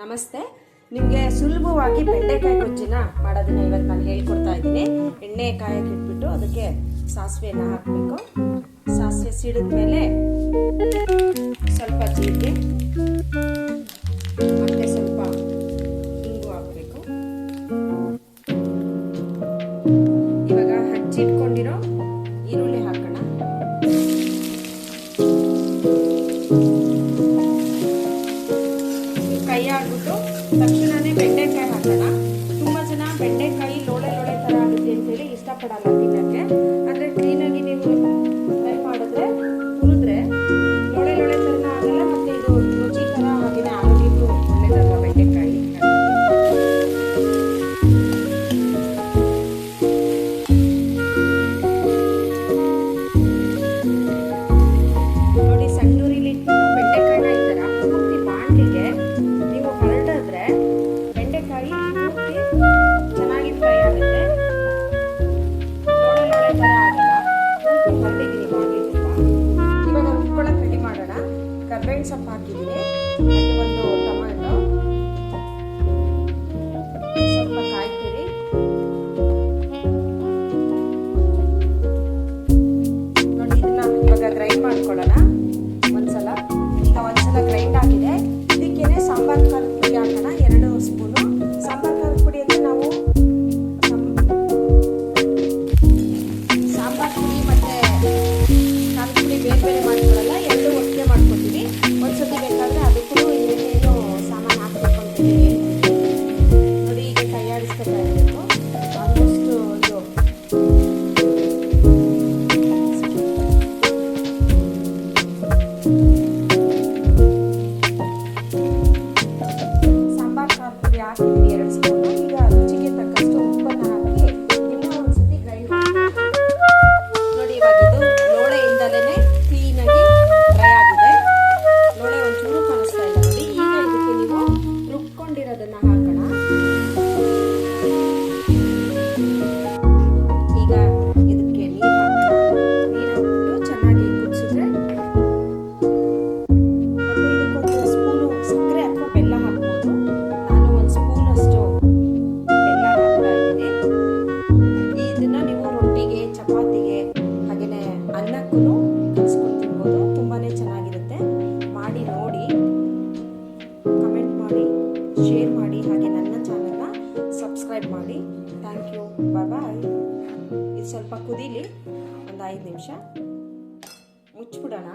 ನಮಸ್ತೆ. ನಿಮಗೆ ಸುಲಭವಾಗಿ ಬೆಂಡೆಕಾಯಿ ಗೊಜ್ಜಿನ ಮಾಡೋದನ್ನ ಇವತ್ತು ನಾನು ಹೇಳ್ಕೊಡ್ತಾ ಇದ್ದೀನಿ. ಎಣ್ಣೆ ಕಾಯಕ್ಕೆ ಇಟ್ಬಿಟ್ಟು ಅದಕ್ಕೆ ಸಾಸಿವೆನ ಹಾಕ್ಬೇಕು. ಸಾಸಿವೆ ಸಿಡಿದ ಮೇಲೆ para la na-burn sa pagi eh. ಹಾಗೆ ನನ್ನ ಚಾನಲ್ನ ಸಬ್ಸ್ಕ್ರೈಬ್ ಮಾಡಿ. ಥ್ಯಾಂಕ್ ಯು ಬಾಯ್ ಇದು ಸ್ವಲ್ಪ ಕುದೀಲಿ. ಒಂದು ಐದು ನಿಮಿಷ. ಮುಚ್ಚಿಬಿಡೋಣ.